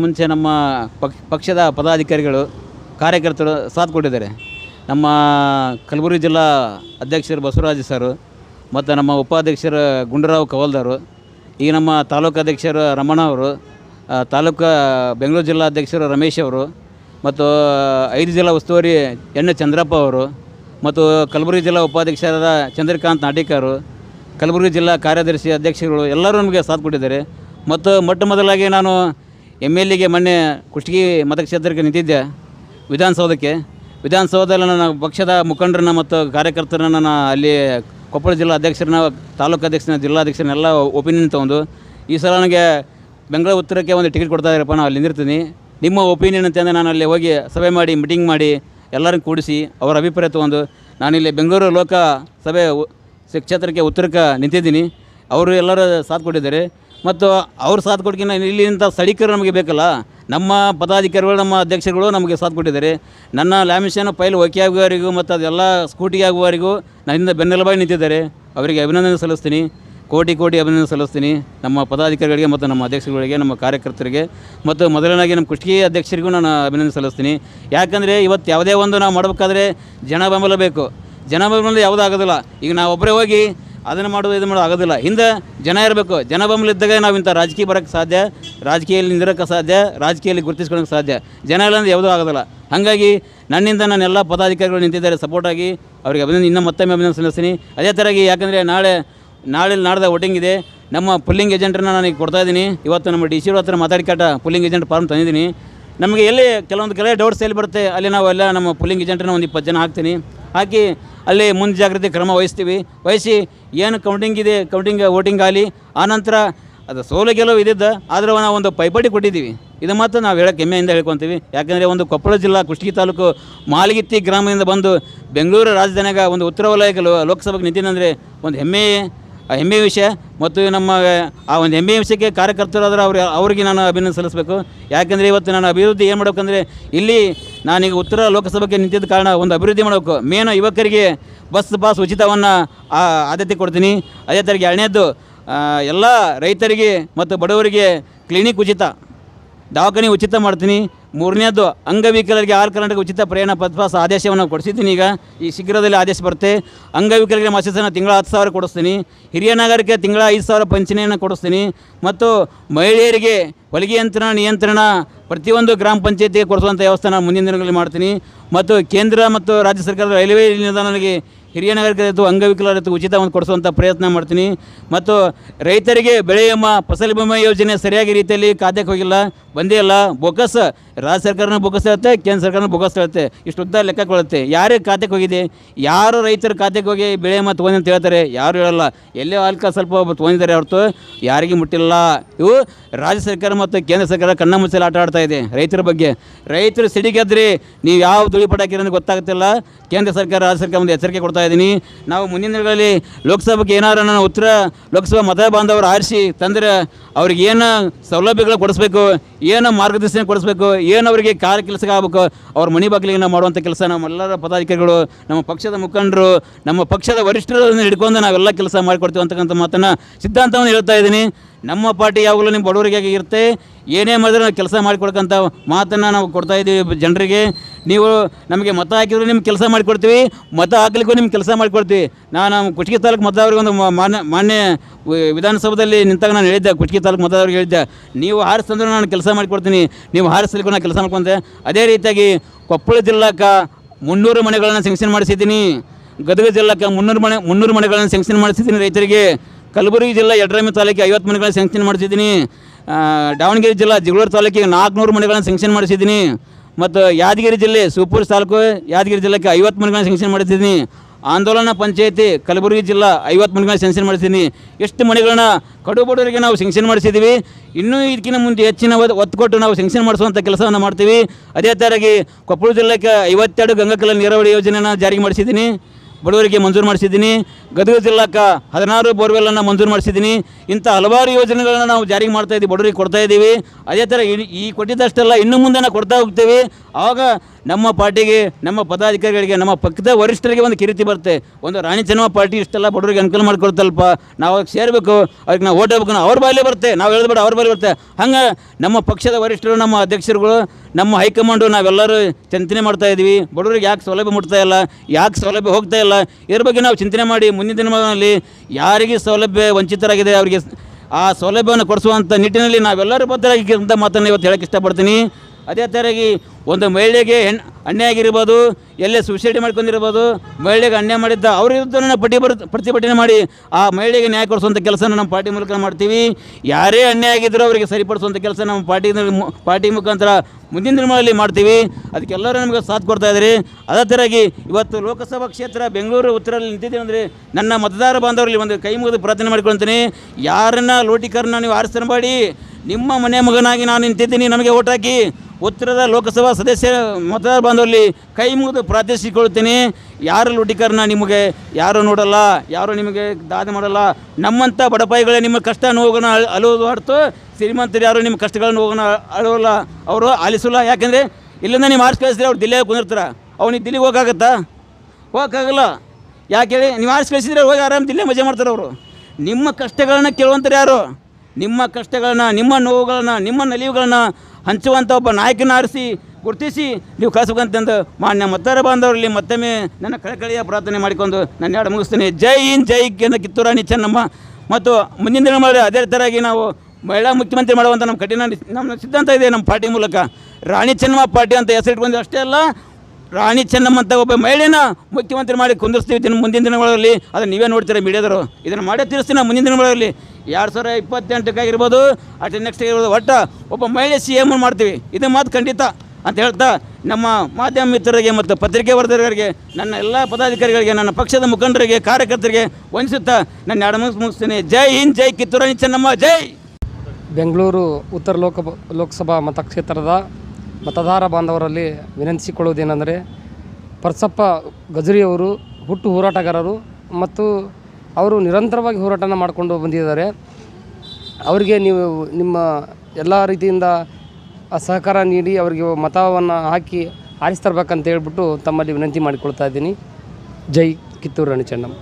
ಮುಂಚೆ ನಮ್ಮ ಪಕ್, ಪಕ್ಷದ ಪದಾಧಿಕಾರಿಗಳು, ಕಾರ್ಯಕರ್ತರು ಸಾಥ್ ಕೊಟ್ಟಿದ್ದಾರೆ. ನಮ್ಮ ಕಲಬುರಗಿ ಜಿಲ್ಲಾ ಅಧ್ಯಕ್ಷರು ಬಸವರಾಜ ಸರ್, ಮತ್ತು ನಮ್ಮ ಉಪಾಧ್ಯಕ್ಷರು ಗುಂಡರಾವ್ ಕವಲ್ದಾರು ಈಗ ನಮ್ಮ ತಾಲೂಕು ಅಧ್ಯಕ್ಷರು ರಮಣ ಅವರು ತಾಲೂಕು ಬೆಂಗಳೂರು ಜಿಲ್ಲಾ ಅಧ್ಯಕ್ಷರು ರಮೇಶ್ ಅವರು, ಮತ್ತು ಐದು ಜಿಲ್ಲಾ ಉಸ್ತುವಾರಿ ಎನ್ ಚಂದ್ರಪ್ಪ ಅವರು, ಮತ್ತು ಕಲಬುರಗಿ ಜಿಲ್ಲಾ ಉಪಾಧ್ಯಕ್ಷರಾದ ಚಂದ್ರಕಾಂತ್ ನಾಟಿಕರು, ಕಲಬುರಗಿ ಜಿಲ್ಲಾ ಕಾರ್ಯದರ್ಶಿ ಅಧ್ಯಕ್ಷರುಗಳು ಎಲ್ಲರೂ ನಮಗೆ ಸಾಥ್ ಕೊಟ್ಟಿದ್ದಾರೆ. ಮತ್ತು ಮೊಟ್ಟ ಮೊದಲಾಗಿ ನಾನು ಎಂ ಎಲ್ ಎಗೆ ಮೊನ್ನೆ ಕುಷ್ಟಗಿ ಮತಕ್ಷೇತ್ರಕ್ಕೆ ನಿಂತಿದ್ದೆ. ವಿಧಾನಸೌಧಕ್ಕೆ. ವಿಧಾನಸೌಧದಲ್ಲಿ ನನ್ನ ಪಕ್ಷದ ಮುಖಂಡರನ್ನ ಮತ್ತು ಕಾರ್ಯಕರ್ತರನ್ನ ನಾನು ಅಲ್ಲಿ ಕೊಪ್ಪಳ ಜಿಲ್ಲಾ ಅಧ್ಯಕ್ಷರನ್ನ, ತಾಲೂಕು ಅಧ್ಯಕ್ಷರನ್ನ, ಜಿಲ್ಲಾಧ್ಯಕ್ಷರನ್ನ ಎಲ್ಲ ಒಪಿನಿಯನ್ ತೊಗೊಂಡು, ಈ ಸಲ ನನಗೆ ಬೆಂಗಳೂರು ಉತ್ತರಕ್ಕೆ ಒಂದು ಟಿಕೆಟ್ ಕೊಡ್ತಾ ಇದ್ದಾರಪ್ಪ, ನಾನು ಅಲ್ಲಿ ನಿಂದಿರ್ತೀನಿ ನಿಮ್ಮ ಒಪಿನಿಯನ್ ಅಂತಂದರೆ ನಾನು ಅಲ್ಲಿ ಹೋಗಿ ಸಭೆ ಮಾಡಿ, ಮೀಟಿಂಗ್ ಮಾಡಿ, ಎಲ್ಲರನ್ನು ಕೂಡಿಸಿ ಅವರ ಅಭಿಪ್ರಾಯ ತೊಗೊಂಡು ನಾನಿಲ್ಲಿ ಬೆಂಗಳೂರು ಲೋಕಸಭೆ ಕ್ಷೇತ್ರಕ್ಕೆ ಉತ್ತರಕ್ಕೆ ನಿಂತಿದ್ದೀನಿ. ಅವರು ಎಲ್ಲರೂ ಸಾಥ್ ಕೊಟ್ಟಿದ್ದಾರೆ. ಮತ್ತು ಅವ್ರ ಸಾಥ್ ಕೊಡ್ಕಿನ್ನ ಇಲ್ಲಿಂದ ಸ್ಥಳೀಕರು ನಮಗೆ ಬೇಕಲ್ಲ, ನಮ್ಮ ಪದಾಧಿಕಾರಿಗಳು, ನಮ್ಮ ಅಧ್ಯಕ್ಷರುಗಳು ನಮಗೆ ಸಾಥ್ ಕೊಟ್ಟಿದ್ದಾರೆ. ನನ್ನ ಲ್ಯಾಮಿಷನ್ ಫೈಲ್ ಓಕೆ ಆಗುವವರಿಗೂ ಮತ್ತು ಅದೆಲ್ಲ ಸ್ಕೂಟಿಗೆ ಆಗುವವರೆಗೂ ನನ್ನಿಂದ ಬೆನ್ನೆಲುಬಾಗಿ ನಿಂತಿದ್ದಾರೆ. ಅವರಿಗೆ ಅಭಿನಂದನೆ ಸಲ್ಲಿಸ್ತೀನಿ. ಕೋಟಿ ಕೋಟಿ ಅಭಿನಂದನೆ ಸಲ್ಲಿಸ್ತೀನಿ ನಮ್ಮ ಪದಾಧಿಕಾರಿಗಳಿಗೆ ಮತ್ತು ನಮ್ಮ ಅಧ್ಯಕ್ಷರುಗಳಿಗೆ, ನಮ್ಮ ಕಾರ್ಯಕರ್ತರಿಗೆ ಮತ್ತು ಮೊದಲನಾಗಿ ನಮ್ಮ ಕುಷ್ಟಗಿ ಅಧ್ಯಕ್ಷರಿಗೂ ನಾನು ಅಭಿನಂದನೆ ಸಲ್ಲಿಸ್ತೀನಿ. ಯಾಕಂದರೆ ಇವತ್ತು ಯಾವುದೇ ಒಂದು ನಾವು ಮಾಡಬೇಕಾದ್ರೆ ಜನ ಬೆಂಬಲ ಬೇಕು. ಜನ ಬೆಂಬಲ ಯಾವುದೂ ಆಗೋದಿಲ್ಲ. ಈಗ ನಾವು ಒಬ್ಬರೇ ಹೋಗಿ ಅದನ್ನು ಮಾಡೋದು ಇದು ಮಾಡೋದು ಆಗೋದಿಲ್ಲ. ಹಿಂದೆ ಜನ ಇರಬೇಕು. ಜನ ಬಂಬಲಿದ್ದಾಗ ನಾವು ಇಂಥ ರಾಜಕೀಯ ಬರೋಕ್ಕೆ ಸಾಧ್ಯ ರಾಜಕೀಯದಲ್ಲಿ ನಿಂದಿರೋಕ್ಕೆ ಸಾಧ್ಯ ರಾಜಕೀಯದಲ್ಲಿ ಗುರ್ತಿಸ್ಕೊಳ್ಳೋಕೆ ಸಾಧ್ಯ. ಜನ ಇಲ್ಲ ಅಂದರೆ ಯಾವುದೂ ಆಗೋದಿಲ್ಲ. ಹಾಗಾಗಿ ನನ್ನಿಂದ ನಾನು ಎಲ್ಲ ಪದಾಧಿಕಾರಿಗಳು ನಿಂತಿದ್ದಾರೆ ಸಪೋರ್ಟಾಗಿ ಅವರಿಗೆ ಅಭಿನಂದನೆ ಇನ್ನೂ ಮತ್ತೊಮ್ಮೆ ಅಭಿನಂದನೆ ಸಲ್ಲಿಸ್ತೀನಿ. ಅದೇ ಥರ ಯಾಕಂದರೆ ನಾಳೆ ನಾಳೆ ನಾಡ್ದ ವೋಟಿಂಗ್ ಇದೆ. ನಮ್ಮ ಪುಲ್ಲಿಂಗ್ ಏಜೆಂಟ್ರನ್ನ ನಾನು ಈಗ ಕೊಡ್ತಾ ಇದ್ದೀನಿ. ಇವತ್ತು ನಮ್ಮ ಡಿ ಸಿ ಹತ್ರ ಮಾತಾಡಿಕಟ್ಟ ಪುಲ್ಲಿಂಗ್ ಏಜೆಂಟ್ ಫಾರ್ಮ್ ತಂದಿದ್ದೀನಿ. ನಮಗೆ ಎಲ್ಲಿ ಕೆಲವೊಂದು ಕಡೆ ಡೌಟ್ಸ್ ಎಲ್ಲಿ ಬರುತ್ತೆ, ಅಲ್ಲಿ ನಾವು ಎಲ್ಲ ನಮ್ಮ ಪುಲ್ಲಿಂಗ್ ಏಜೆಂಟ್ರನ್ನ ಒಂದು ಇಪ್ಪತ್ತು ಜನ ಹಾಕ್ತೀನಿ. ಹಾಕಿ ಅಲ್ಲಿ ಮುಂಜಾಗ್ರತೆ ಕ್ರಮ ವಹಿಸ್ತೀವಿ. ವಹಿಸಿ ಏನು ಕೌಂಟಿಂಗ್ ಇದೆ ಕೌಂಟಿಂಗ್ ವೋಟಿಂಗ್ ಆಗಲಿ ಆನಂತರ ಅದು ಸೋಲು ಗೆಲುವು ಇದ್ದಿದ್ದು, ಆದರೆ ನಾವು ಒಂದು ಪೈಪೋಟಿ ಕೊಟ್ಟಿದ್ದೀವಿ. ಇದು ಮಾತ್ರ ನಾವು ಹೇಳಕ್ಕೆ ಹೆಮ್ಮೆಯಿಂದ ಹೇಳ್ಕೊತೀವಿ. ಯಾಕಂದರೆ ಒಂದು ಕೊಪ್ಪಳ ಜಿಲ್ಲಾ ಕುಷ್ಟಗಿ ತಾಲೂಕು ಮಾಲಗಿತ್ತಿ ಗ್ರಾಮದಿಂದ ಬಂದು ಬೆಂಗಳೂರು ರಾಜಧಾನಿಯಾಗ ಒಂದು ಉತ್ತರ ವಲಯಕ್ಕೆ ಲೋಕಸಭೆಗೆ ನಿಂತಿನಂದರೆ ಒಂದು ಹೆಮ್ಮೆಯೇ ಆ ಹೆಮ್ಮೆಯ ವಿಷಯ. ಮತ್ತು ನಮ್ಮ, ಆ ಒಂದು ಹೆಮ್ಮೆಯ ವಿಷಯಕ್ಕೆ ಕಾರ್ಯಕರ್ತರಾದ್ರೆ ಅವ್ರಿಗೆ ಅವ್ರಿಗೆ ನಾನು ಅಭಿನಂದನೆ ಸಲ್ಲಿಸಬೇಕು. ಯಾಕಂದರೆ ಇವತ್ತು ನಾನು ಅಭಿವೃದ್ಧಿ ಏನು ಮಾಡಬೇಕಂದ್ರೆ ಇಲ್ಲಿ ನಾನೀಗ ಉತ್ತರ ಲೋಕಸಭೆಗೆ ನಿಂತಿದ್ದ ಕಾರಣ ಒಂದು ಅಭಿವೃದ್ಧಿ ಮಾಡಬೇಕು. ಮೇನ್ ಯುವಕರಿಗೆ ಬಸ್ ಪಾಸ್ ಉಚಿತವನ್ನು ಆದ್ಯತೆ ಕೊಡ್ತೀನಿ. ಅದೇ ಥರ ಎರಡನೇದ್ದು ಎಲ್ಲ ರೈತರಿಗೆ ಮತ್ತು ಬಡವರಿಗೆ ಕ್ಲಿನಿಕ್ ಉಚಿತ. ದವಾಖಾನೆ ಉಚಿತ ಮಾಡ್ತೀನಿ. ಮೂರನೇದು, ಅಂಗವಿಕಲರಿಗೆ ಆಲ್ ಕರ್ನಾಟಕ ಉಚಿತ ಪ್ರಯಾಣ ಪದ್ಪಾಸ್ ಆದೇಶವನ್ನು ಕೊಡಿಸಿದ್ದೀನಿ. ಈಗ ಈ ಶೀಘ್ರದಲ್ಲಿ ಆದೇಶ ಬರುತ್ತೆ. ಅಂಗವಿಕಲರಿಗೆ ಮಸೀಸನ್ನು ತಿಂಗಳ ಹತ್ತು ಸಾವಿರ ಕೊಡಿಸ್ತೀನಿ. ಹಿರಿಯ ನಾಗರಿಕ ತಿಂಗಳ ಐದು ಸಾವಿರ ಪಂಚನೆಯನ್ನು ಕೊಡಿಸ್ತೀನಿ. ಮತ್ತು ಮಹಿಳೆಯರಿಗೆ ಹೊಲಿಗೆ ಯಂತ್ರಣ, ನಿಯಂತ್ರಣ ಪ್ರತಿಯೊಂದು ಗ್ರಾಮ ಪಂಚಾಯತಿಗೆ ಕೊಡಿಸುವಂಥ ವ್ಯವಸ್ಥೆ ನಾನು ಮುಂದಿನ ದಿನಗಳಲ್ಲಿ ಮಾಡ್ತೀನಿ. ಮತ್ತು ಕೇಂದ್ರ ಮತ್ತು ರಾಜ್ಯ ಸರ್ಕಾರದ ರೈಲ್ವೆ ನಿಲ್ದಾಣಗಳಿಗೆ ಹಿರಿಯ ನಾಗರಿಕರಿಗೂ ಅಂಗವಿಕಲರಿಗೂ ಒಂದು ಕೊಡಿಸುವಂಥ ಪ್ರಯತ್ನ ಮಾಡ್ತೀನಿ. ಮತ್ತು ರೈತರಿಗೆ ಬೆಳೆ ವಿಮಾ, ಫಸಲ್ ಬಿಮಾ ಯೋಜನೆ ಸರಿಯಾಗಿ ರೀತಿಯಲ್ಲಿ ಖಾತೆಗೆ ಹೋಗಿಲ್ಲ. ಬಂದೇ ಇಲ್ಲ. ಬೊಕಸ್ ರಾಜ್ಯ ಸರ್ಕಾರನ ಬೊಕಸ್ ಹೇಳುತ್ತೆ, ಕೇಂದ್ರ ಸರ್ಕಾರನ ಬೋಕಸ್ ಹೇಳುತ್ತೆ. ಇಷ್ಟು ಉದ್ದ ಲೆಕ್ಕ ಕೊಡುತ್ತೆ ಯಾರಿಗೆ ಖಾತೆಗೆ ಹೋಗಿದೆ, ಯಾರು ರೈತರ ಖಾತೆಗೆ ಹೋಗಿ ಬೆಳೆ ವಿಮಾ ತೊಗೊಂಡು ಅಂತ ಹೇಳ್ತಾರೆ, ಯಾರು ಹೇಳಲ್ಲ. ಎಲ್ಲೇ ಆಲ್ಕ ಸ್ವಲ್ಪ ತೊಗೊಂಡಿದ್ದಾರೆ ಹೊರತು ಯಾರಿಗೂ ಮುಟ್ಟಿಲ್ಲ. ಇವು ರಾಜ್ಯ ಸರ್ಕಾರ ಮತ್ತು ಕೇಂದ್ರ ಸರ್ಕಾರ ಕಣ್ಣ ಮುಚ್ಚಲು ಆಟ ಆಡ್ತಾ ಇದೆ ರೈತರ ಬಗ್ಗೆ. ರೈತರು ಸಿಡಿಗೆದ್ರಿ, ನೀವು ಯಾವ ದುಡಿಪಟಾಕಿರೋ ಅಂತ ಗೊತ್ತಾಗ್ತಿಲ್ಲ ಕೇಂದ್ರ ಸರ್ಕಾರ, ರಾಜ್ಯ ಸರ್ಕಾರ ಒಂದು ಎಚ್ಚರಿಕೆ ಕೊಡ್ತಾ ಇದ್ದೀನಿ. ನಾವು ಮುಂದಿನ ದಿನಗಳಲ್ಲಿ ಲೋಕಸಭೆಗೆ ಏನಾರು ನಾನು ಉತ್ತರ ಲೋಕಸಭಾ ಮತ ಬಾಂಧವರು ಆರಿಸಿ ತಂದರೆ ಅವ್ರಿಗೆ ಏನು ಸೌಲಭ್ಯಗಳು ಕೊಡಿಸ್ಬೇಕು, ಏನು ಮಾರ್ಗದರ್ಶನ ಕೊಡಿಸ್ಬೇಕು, ಏನು ಅವರಿಗೆ ಕಾಲ ಕೆಲಸ ಆಗಬೇಕು, ಅವ್ರ ಮನೆ ಬಾಗಿಲಿಗೆ ನಾವು ಮಾಡುವಂಥ ಕೆಲಸ ನಮ್ಮೆಲ್ಲರ ಪದಾಧಿಕಾರಿಗಳು, ನಮ್ಮ ಪಕ್ಷದ ಮುಖಂಡರು, ನಮ್ಮ ಪಕ್ಷದ ವರಿಷ್ಠರನ್ನು ಹಿಡ್ಕೊಂಡು ನಾವೆಲ್ಲ ಕೆಲಸ ಮಾಡಿಕೊಡ್ತೀವಿ ಅಂತಕ್ಕಂಥ ಮಾತನ್ನು ಸಿದ್ಧಾಂತವನ್ನು ಹೇಳ್ತಾ ಇದ್ದೀನಿ. ನಮ್ಮ ಪಾರ್ಟಿ ಯಾವಾಗಲೂ ನಿಮ್ಮ ಬಡವರಿಗೆ ಇರುತ್ತೆ? ಏನೇ ಮಾಡಿದ್ರೆ ನಾವು ಕೆಲಸ ಮಾಡಿಕೊಡ್ಕಂಥ ಮಾತನ್ನು ನಾವು ಕೊಡ್ತಾ ಇದ್ದೀವಿ ಜನರಿಗೆ. ನೀವು ನಮಗೆ ಮತ ಹಾಕಿದ್ರು ನಿಮ್ಗೆ ಕೆಲಸ ಮಾಡಿಕೊಡ್ತೀವಿ, ಮತ ಹಾಕ್ಲಿಕ್ಕೂ ನಿಮ್ಗೆ ಕೆಲಸ ಮಾಡಿಕೊಡ್ತೀವಿ. ನಾನು ಕುಟಗಿ ತಾಲೂಕು ಮತದವ್ರಿಗೆ ಒಂದು ಮಾನ್ಯ ಮಾನ್ಯ ವಿ- ವಿಧಾನಸೌಧದಲ್ಲಿ ನಿಂತಾಗ ನಾನು ಹೇಳಿದ್ದೆ ಕುಟಗಿ ತಾಲೂಕು ಮತದವ್ರಿಗೆ ಹೇಳಿದ್ದೆ. ನೀವು ಹಾರಿಸ್ತಂದ್ರೆ ನಾನು ಕೆಲಸ ಮಾಡಿಕೊಡ್ತೀನಿ, ನೀವು ಹಾರಿಸ್ಲಿಕ್ಕೂ ನಾನು ಕೆಲಸ ಮಾಡ್ಕೊಂತೆ ಅದೇ ರೀತಿಯಾಗಿ ಕೊಪ್ಪಳ ಜಿಲ್ಲಾಕ ಮುನ್ನೂರು ಮನೆಗಳನ್ನು ಸೆಂಕ್ಷನ್ ಮಾಡಿಸಿದ್ದೀನಿ. ಗದಗ ಜಿಲ್ಲಾಕ ಮುನ್ನೂರು ಮನೆ, ಮುನ್ನೂರು ಮನೆಗಳನ್ನು ಸೆಂಕ್ಷನ್ ಮಾಡಿಸಿದ್ದೀನಿ ರೈತರಿಗೆ. ಕಲಬುರಗಿ ಜಿಲ್ಲಾ ಯಡ್ರಾಮಿ ತಾಲೂಕಿಗೆ ಐವತ್ತು ಮನೆಗಳನ್ನು ಸ್ಯಾಂಕ್ಷನ್ ಮಾಡಿಸಿದ್ದೀನಿ. ದಾವಣಗೆರೆ ಜಿಲ್ಲಾ ಜಗಳೂರು ತಾಲೂಕಿಗೆ ನಾಲ್ಕುನೂರು ಮನೆಗಳನ್ನು ಸ್ಯಾಂಕ್ಷನ್ ಮಾಡಿಸಿದ್ದೀನಿ. ಮತ್ತು ಯಾದಗಿರಿ ಜಿಲ್ಲೆ ಸೂಪೂರ್ ತಾಲೂಕು ಯಾದಗಿರಿ ಜಿಲ್ಲೆಗೆ ಐವತ್ತು ಮನೆಗಳನ್ನು ಸ್ಯಾಂಕ್ಷನ್ ಮಾಡಿಸಿದ್ದೀನಿ. ಆಂದೋಲನ ಪಂಚಾಯತಿ ಕಲಬುರಗಿ ಜಿಲ್ಲಾ ಐವತ್ತು ಮನೆಗಳನ್ನ ಸ್ಯಾಂಕ್ಷನ್ ಮಾಡಿಸಿದ್ದೀನಿ. ಎಷ್ಟು ಮನೆಗಳನ್ನ ಕಡು ಬಡವರಿಗೆ ನಾವು ಸೆಂಕ್ಷನ್ ಮಾಡಿಸಿದ್ದೀವಿ ಇನ್ನೂ ಇದಕ್ಕಿಂತ ಮುಂದೆ ಹೆಚ್ಚಿನ ಒತ್ತು ಕೊಟ್ಟು ನಾವು ಸೆಂಕ್ಷನ್ ಮಾಡಿಸುವಂಥ ಕೆಲಸವನ್ನು ಮಾಡ್ತೀವಿ. ಅದೇ ಥರಾಗಿ ಕೊಪ್ಪಳ ಜಿಲ್ಲೆಗೆ ಐವತ್ತೆರಡು ಗಂಗಾಕಲ ನೀರಾವರಿ ಯೋಜನೆಯನ್ನು ಜಾರಿಗೆ ಮಾಡಿಸಿದ್ದೀನಿ. ಬಡವರಿಗೆ ಮಂಜೂರು ಮಾಡಿಸಿದ್ದೀನಿ. ಗದಗ ಜಿಲ್ಲಾಕ ಹದಿನಾರು ಬೋರ್ವೆಲ್ಲನ್ನು ಮಂಜೂರು ಮಾಡಿಸಿದ್ದೀನಿ. ಇಂಥ ಹಲವಾರು ಯೋಜನೆಗಳನ್ನ ನಾವು ಜಾರಿಗೆ ಮಾಡ್ತಾ ಇದ್ದೀವಿ, ಬಡವರಿಗೆ ಕೊಡ್ತಾ ಇದ್ದೀವಿ. ಅದೇ ಥರ ಈ- ಕೊಟ್ಟಿದ್ದಷ್ಟೆಲ್ಲ ಇನ್ನು ಮುಂದೆ ಕೊಡ್ತಾ ಹೋಗ್ತೀವಿ. ಆವಾಗ ನಮ್ಮ ಪಾರ್ಟಿಗೆ, ನಮ್ಮ ಪದಾಧಿಕಾರಿಗಳಿಗೆ, ನಮ್ಮ ಪಕ್ಕದ ವರಿಷ್ಠರಿಗೆ ಒಂದು ಕಿರೀತಿ ಬರುತ್ತೆ. ಒಂದು ರಾಣಿ ಚೆನ್ನಮ್ಮ ಪಾರ್ಟಿ ಇಷ್ಟೆಲ್ಲ ಬಡವರಿಗೆ ಅನುಕೂಲ ಮಾಡಿಕೊಡ್ತಲ್ಪ? ನಾವು ಅವ್ರಿಗೆ ಸೇರಬೇಕು, ಅವ್ರಿಗೆ ನಾವು ಓಟ್ ಹೋಗ್ಬೇಕು ಅವ್ರ ಬಾಯಲ್ಲೇ ಬರುತ್ತೆ. ನಾವು ಹೇಳಿದ್ಬಿಟ್ಟು ಅವ್ರ ಬಾಯಲ್ಲಿ ಬರುತ್ತೆ. ಹಂಗೆ ನಮ್ಮ ಪಕ್ಷದ ವರಿಷ್ಠರು, ನಮ್ಮ ಅಧ್ಯಕ್ಷರುಗಳು, ನಮ್ಮ ಹೈಕಮಾಂಡು ನಾವೆಲ್ಲರೂ ಚಿಂತನೆ ಮಾಡ್ತಾ ಇದ್ದೀವಿ ಬಡವರಿಗೆ ಯಾಕೆ ಸೌಲಭ್ಯ ಮುಟ್ತಾ ಇಲ್ಲ? ಯಾಕೆ ಸೌಲಭ್ಯ ಹೋಗ್ತಾ ಇಲ್ಲ? ಇದ್ರ ಬಗ್ಗೆ ನಾವು ಚಿಂತನೆ ಮಾಡಿ ಮುಂದಿನ ದಿನಗಳಲ್ಲಿ ಯಾರಿಗೆ ಸೌಲಭ್ಯ ವಂಚಿತರಾಗಿದೆ ಅವರಿಗೆ ಆ ಸೌಲಭ್ಯವನ್ನು ಕೊಡಿಸುವಂಥ ನಿಟ್ಟಿನಲ್ಲಿ ನಾವೆಲ್ಲರೂ ಬದ್ಧರಾಗಿ ಮಾತನ್ನು ಇವತ್ತು ಹೇಳಕ್ಕೆ ಇಷ್ಟಪಡ್ತೀನಿ. ಅದೇ ಥರಾಗಿ ಒಂದು ಮಹಿಳೆಗೆ ಹೆಣ್ಣು ಅನ್ಯಾಯ ಆಗಿರ್ಬೋದು, ಎಲ್ಲೇ ಸುಸೈಡ್ ಮಾಡ್ಕೊಂಡಿರ್ಬೋದು, ಮಹಿಳೆಗೆ ಅನ್ಯಾಯ ಮಾಡಿದ್ದ ಅವ್ರ ವಿರುದ್ಧ ಪಟ್ಟಿ ಬರ್, ಪ್ರತಿಭಟನೆ ಮಾಡಿ ಆ ಮಹಿಳೆಗೆ ನ್ಯಾಯ ಕೊಡಿಸುವಂಥ ಕೆಲಸ ನಮ್ಮ ಪಾರ್ಟಿ ಮೂಲಕ ಮಾಡ್ತೀವಿ. ಯಾರೇ ಅನ್ಯಾಯ ಆಗಿದ್ದರೂ ಅವರಿಗೆ ಸರಿಪಡಿಸುವಂಥ ಕೆಲಸ ನಮ್ಮ ಪಾರ್ಟಿ ಪಾರ್ಟಿ ಮುಖಾಂತರ ಮುಂದಿನ ದಿನಗಳಲ್ಲಿ ಮಾಡ್ತೀವಿ. ಅದಕ್ಕೆಲ್ಲರೂ ನಮಗೆ ಸಾಥ್ ಕೊಡ್ತಾ ಇದ್ದಾರೆ. ಅದೇ ಥರಾಗಿ ಇವತ್ತು ಲೋಕಸಭಾ ಕ್ಷೇತ್ರ ಬೆಂಗಳೂರು ಉತ್ತರಲ್ಲಿ ನಿಂತಿದ್ದೀವಿ ಅಂದರೆ ನನ್ನ ಮತದಾರ ಬಾಂಧವರಲ್ಲಿ ಒಂದು ಕೈ ಮುಗಿದು ಪ್ರಾರ್ಥನೆ ಮಾಡ್ಕೊಳ್ತೀನಿ. ಯಾರನ್ನ ಲೋಟಿಕರನ್ನ ನೀವು ಆರಿಸ್ತಾನೆ ಮಾಡಿ, ನಿಮ್ಮ ಮನೆ ಮಗನಾಗಿ ನಾನು ನಿಂತಿದ್ದೀನಿ, ನಮಗೆ ಓಟ್ ಹಾಕಿ. ಉತ್ತರದ ಲೋಕಸಭಾ ಸದಸ್ಯ ಮತದಾರ ಬಾಂಧವಲ್ಲಿ ಕೈ ಮುಗಿದು ಪ್ರಾರ್ಥಿಸಿಕೊಳ್ತೀನಿ ಯಾರು ಲೂಟಿಕರನ್ನ ನಿಮಗೆ, ಯಾರು ನೋಡಲ್ಲ, ಯಾರು ನಿಮಗೆ ದಾದ ಮಾಡಲ್ಲ, ನಮ್ಮಂಥ ಬಡಪಾಯಿಗಳೇ ನಿಮ್ಮ ಕಷ್ಟ ನೋವುಗಳನ್ನ ಅಳುವುದು ಹೊರತು ಶ್ರೀಮಂತರು ಯಾರು ನಿಮ್ಮ ಕಷ್ಟಗಳನ್ನು ಹೋಗೋಣ ಅಳುವಲ್ಲ. ಅವರು ಆಲಿಸಲ್ಲ. ಯಾಕೆಂದರೆ ಇಲ್ಲಿಂದ ನೀವು ಆರಿಸಿ ಕಳಿಸಿದ್ರೆ ಅವ್ರು ದಿಲ್ಲಿಯಾಗ ಕುಂದಿರ್ತಾರೆ. ಅವ್ನಿಗೆ ದಿಲ್ಲಿಗೆ ಹೋಗಾಗತ್ತಾ? ಹೋಗಕ್ಕಾಗಲ್ಲ ಯಾಕೆ ನೀವು ಆರಿಸಿ ಕಳಿಸಿದ್ರೆ ಹೋಗಿ ಆರಾಮ್ ದಿಲ್ಲೇ ಮಜಾ ಮಾಡ್ತಾರೆ ಅವರು. ನಿಮ್ಮ ಕಷ್ಟಗಳನ್ನ ಕೇಳುವಂಥರು ಯಾರು? ನಿಮ್ಮ ಕಷ್ಟಗಳನ್ನ, ನಿಮ್ಮ ನೋವುಗಳನ್ನ, ನಿಮ್ಮ ನಲಿವುಗಳನ್ನ ಹಂಚುವಂಥ ಒಬ್ಬ ನಾಯಕನ ಆರಿಸಿ, ಗುರುತಿಸಿ, ನೀವು ಕಳಿಸ್ಬೇಕಂತಂದು ಮಾನ್ಯ ಮತ್ತಾರ ಬಾಂಧವರಲ್ಲಿ ಮತ್ತೊಮ್ಮೆ ನನ್ನ ಕಳಕಳಿಯ ಪ್ರಾರ್ಥನೆ ಮಾಡಿಕೊಂಡು ನನ್ನ ಎರಡು ಮುಗಿಸ್ತೇನೆ. ಜೈ ಇನ್ ಜೈ ಕೇಂದ್ರ ಕಿತ್ತೂರಾಣಿ ಚೆನ್ನಮ್ಮ. ಮತ್ತು ಮುಂದಿನ ದಿನ ದಿನಗಳಲ್ಲಿ ಅದೇ ಥರಾಗಿ ನಾವು ಮಹಿಳಾ ಮುಖ್ಯಮಂತ್ರಿ ಮಾಡುವಂಥ ನಮ್ಮ ಕಠಿಣ ನಮ್ಮ ಸಿದ್ಧಾಂತ ಇದೆ ನಮ್ಮ ಪಾರ್ಟಿ ಮೂಲಕ. ರಾಣಿ ಚೆನ್ನಮ್ಮ ಪಾರ್ಟಿ ಅಂತ ಹೆಸರಿಟ್ಕೊಂಡು ಅಷ್ಟೇ ಅಲ್ಲ ರಾಣಿ ಚೆನ್ನಮ್ಮ ಅಂತ ಒಬ್ಬ ಮಹಿಳೆನ ಮುಖ್ಯಮಂತ್ರಿ ಮಾಡಿ ಕುಂದಿರ್ಸ್ತೀವಿ ದಿನ ಮುಂದಿನ ದಿನಗಳಲ್ಲಿ. ಅದನ್ನು ನೀವೇ ನೋಡ್ತೀರ ಮೀಡಿಯಾದರು ಇದನ್ನು ಮಾಡೇ ತಿಳಿಸ್ತೀನಿ ನಾವು ಮುಂದಿನ ದಿನಗಳಲ್ಲಿ. ಎರಡು ಸಾವಿರ ಇಪ್ಪತ್ತೆಂಟಕ್ಕಾಗಿರ್ಬೋದು, ಅಟ್ ನೆಕ್ಸ್ಟ್ ಇರ್ಬೋದು ಒಟ್ಟು ಒಬ್ಬ ಮಹಿಳೆ ಸಿ ಎಂ ಮಾಡ್ತೀವಿ. ಇದು ಮಾತು ಖಂಡಿತ ಅಂತ ಹೇಳ್ತಾ ನಮ್ಮ ಮಾಧ್ಯಮ ಮಿತ್ರರಿಗೆ ಮತ್ತು ಪತ್ರಿಕೆ ವರದಿಗಾರರಿಗೆ ನನ್ನ ಎಲ್ಲ ಪದಾಧಿಕಾರಿಗಳಿಗೆ, ನನ್ನ ಪಕ್ಷದ ಮುಖಂಡರಿಗೆ, ಕಾರ್ಯಕರ್ತರಿಗೆ ವಂದಿಸುತ್ತಾ ನನ್ನ ಎರಡು ಮುಗಿಸ್ ಮುಗಿಸ್ತೀನಿ. ಜೈ ಹಿಂದ್, ಜೈ ಕಿತ್ತೂರಾಣಿ ಚೆನ್ನಮ್ಮ, ಜೈ! ಬೆಂಗಳೂರು ಉತ್ತರ ಲೋಕ ಲೋಕಸಭಾ ಮತಕ್ಷೇತ್ರದ ಮತದಾರ ಬಾಂಧವರಲ್ಲಿ ವಿನಂತಿಸಿಕೊಳ್ಳುವುದೇನೆಂದರೆ ಪರ್ಸಪ್ಪ ಗಜರಿಯವರು ಹುಟ್ಟು ಹೋರಾಟಗಾರರು ಮತ್ತು ಅವರು ನಿರಂತರವಾಗಿ ಹೋರಾಟನ ಮಾಡಿಕೊಂಡು ಬಂದಿದ್ದಾರೆ. ಅವರಿಗೆ ನೀವು ನಿಮ್ಮ ಎಲ್ಲ ರೀತಿಯಿಂದ ಸಹಕಾರ ನೀಡಿ ಅವರಿಗೆ ಮತವನ್ನು ಹಾಕಿ ಆರಿಸ್ತರ್ಬೇಕಂತ ಹೇಳ್ಬಿಟ್ಟು ತಮ್ಮಲ್ಲಿ ವಿನಂತಿ ಮಾಡಿಕೊಳ್ತಾ ಇದ್ದೀನಿ. ಜೈ ಕಿತ್ತೂರು ರಾಣಿ ಚೆನ್ನಮ್ಮ.